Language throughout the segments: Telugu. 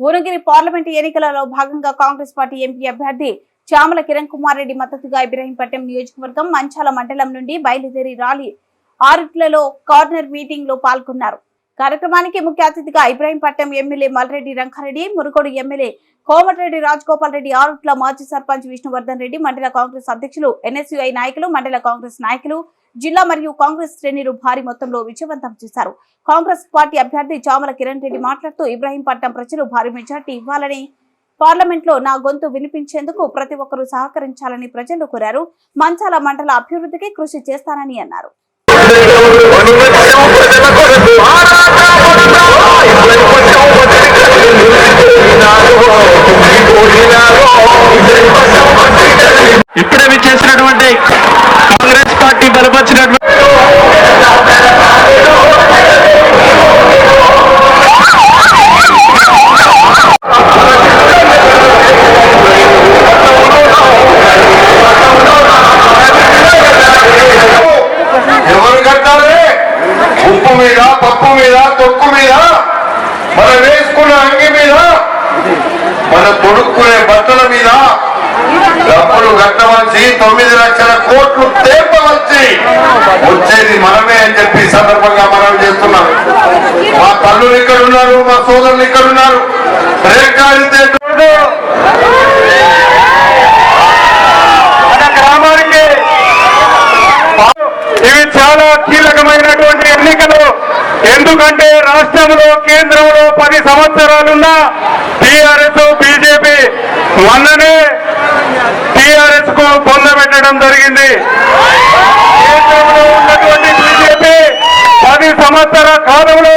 భువనగిరి పార్లమెంటు ఎన్నికలలో భాగంగా కాంగ్రెస్ పార్టీ ఎంపీ అభ్యర్థి చామల కిరణ్ కుమార్ రెడ్డి మద్దతుగా ఇబ్రహీంపట్నం నియోజకవర్గం మంచాల మండలం నుండి బయలుదేరి రాలి ఆరుట్లలో కార్నర్ మీటింగ్లో పాల్గొన్నారు. కార్యక్రమానికి ముఖ్య అతిథిగా ఇబ్రహీంపట్నం ఎమ్మెల్యే మల్రెడ్డి రంగారెడ్డి మురుగోడు ఎమ్మెల్యే కోమటిరెడ్డి రాజగోపాల్ రెడ్డి ఆరుట్ల మాజీ సర్పంచ్ విష్ణువర్ధన్ రెడ్డి మండల కాంగ్రెస్ అధ్యక్షులు ఎన్ఎస్యుఐ నాయకులు మండల కాంగ్రెస్ నాయకులు జిల్లా మరియు కాంగ్రెస్ శ్రేణులు భారీ మొత్తంలో విజయవంతం చేశారు. కాంగ్రెస్ పార్టీ అభ్యర్థి చామల కిరణ్ రెడ్డి మాట్లాడుతూ ఇబ్రాహీంపట్నం ప్రజలు భారీ మెజార్టీ ఇవ్వాలని పార్లమెంట్లో నా గొంతు వినిపించేందుకు ప్రతి ఒక్కరూ సహకరించాలని ప్రజలు కోరారు. మంచాల మండల అభివృద్ధికి కృషి చేస్తానని అన్నారు. మీద మీద మనం వేసుకున్న అంగి మీద మన తొడుక్కునే బట్టల మీద డబ్బులు కట్టవలసి తొమ్మిది లక్షల కోట్లు తేపవలసి వచ్చేది మనమే అని చెప్పి సందర్భంగా మనం చేస్తున్నాం. మా తల్లులు ఇక్కడ ఉన్నారు మా సోదరులు ఇక్కడ ఉన్నారు రేఖాడితే ఎందుకంటే రాష్ట్రంలో కేంద్రంలో పది సంవత్సరాలున్న టిఆర్ఎస్ బీజేపీ మొన్ననే టిఆర్ఎస్కు పొందబెట్టడం జరిగింది. కేంద్రంలో ఉన్నటువంటి బీజేపీ పది సంవత్సరాల కాలంలో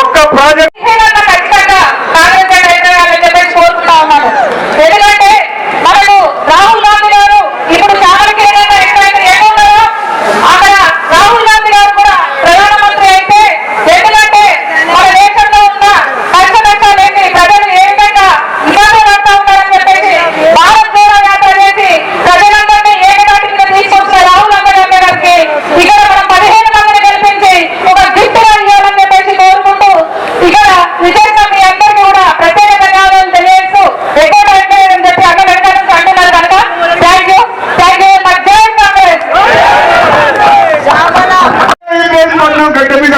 ఒక్క ప్రాజెక్ట్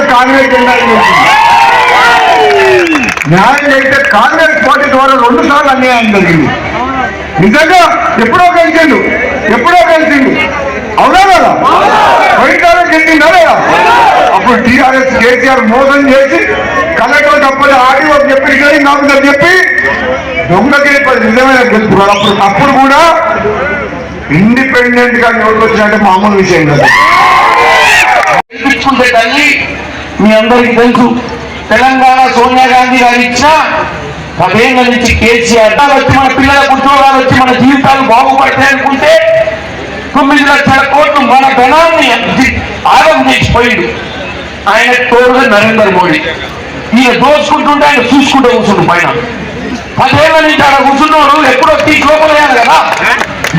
కాంగ్రెస్ జెండా న్యాయం అయితే కాంగ్రెస్ పార్టీ ద్వారా రెండు సార్లు అన్యాయం జరిగింది. నిజంగా ఎప్పుడో కలిసిండు ఎప్పుడో కలిసిండు అవునా కదా? వైద్యాలు గెలిచిందా లేదా అప్పుడు టీఆర్ఎస్ కేసీఆర్ మోసం చేసి కలెక్టర్ తప్పని ఆడియో చెప్పి నాకు ఆఫీసర్ చెప్పి దొంగ నిజమైన గెలుపు అప్పుడు అప్పుడు కూడా ఇండిపెండెంట్గా ఎవరికి వచ్చినట్టు మామూలు విషయం కదా. తల్లి మీ అందరికీ తెలుసు తెలంగాణ సోనియా గాంధీ గారు ఇచ్చిన పదేళ్ళ నుంచి కేసీఆర్ వచ్చి మన పిల్లలకు ఉద్యోగాలు వచ్చి మన జీవితాలు బాగుపడతాయి అనుకుంటే తొమ్మిది లక్షల కోట్లు మన ధనాన్ని ఆగం చేసిపోయిండు. ఆయన తోడుగా నరేంద్ర మోడీ. ఈయన దోచుకుంటుంటే ఆయన చూసుకుంటూ కూర్చుంటు పైన. పదేళ్ళ నుంచి ఆడ కూర్చున్నవాడు ఎప్పుడో తీసి లోపలయ్యారు కదా.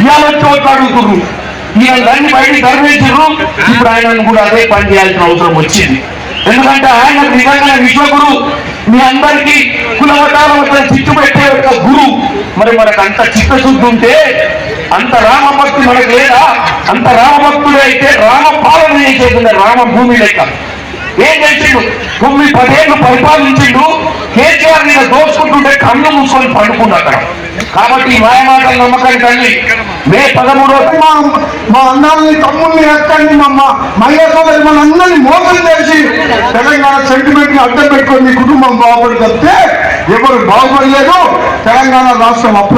ఇవాళ వచ్చి ఓట్లు అడుగుతున్నారు ఈయన దాన్ని బయట ధర్మించారు ఇప్పుడు ఆయనను కూడా అదే పని చేయాల్సిన అవసరం వచ్చింది. ఎందుకంటే ఆయన నిజంగా విశ్వగురు. మీ అందరికీ కులవటాల వద్ద చిట్టు పెట్టే ఒక గురు. మరి మనకు అంత చిత్తశుద్ధి ఉంటే అంత రామభక్తి మనకు లేదా? అంత రామభక్తుడు అయితే రామ పాలన చేసింది రామ భూమి లెక్క. ఏం చేసిండు? తొమ్మిది పదేళ్ళు పరిపాలించిండు. కేసీఆర్ మీద దోచుకుంటుంటే కళ్ళు మూసుకొని పండుకుండు అక్కడ. కాబట్టి ఈ మాయమాటల నమ్మకాన్ని తల్లి మే పదమూడో మా మా అన్నాల్ని తమ్ముల్ని అక్కడి మా మా సోదరి మన తెలంగాణ సెంటిమెంట్ని అడ్డం పెట్టుకొని మీ కుటుంబం బాగుపడి తప్పితే ఎవరు బాగుపడలేదు. తెలంగాణ రాష్ట్రం అప్పుడు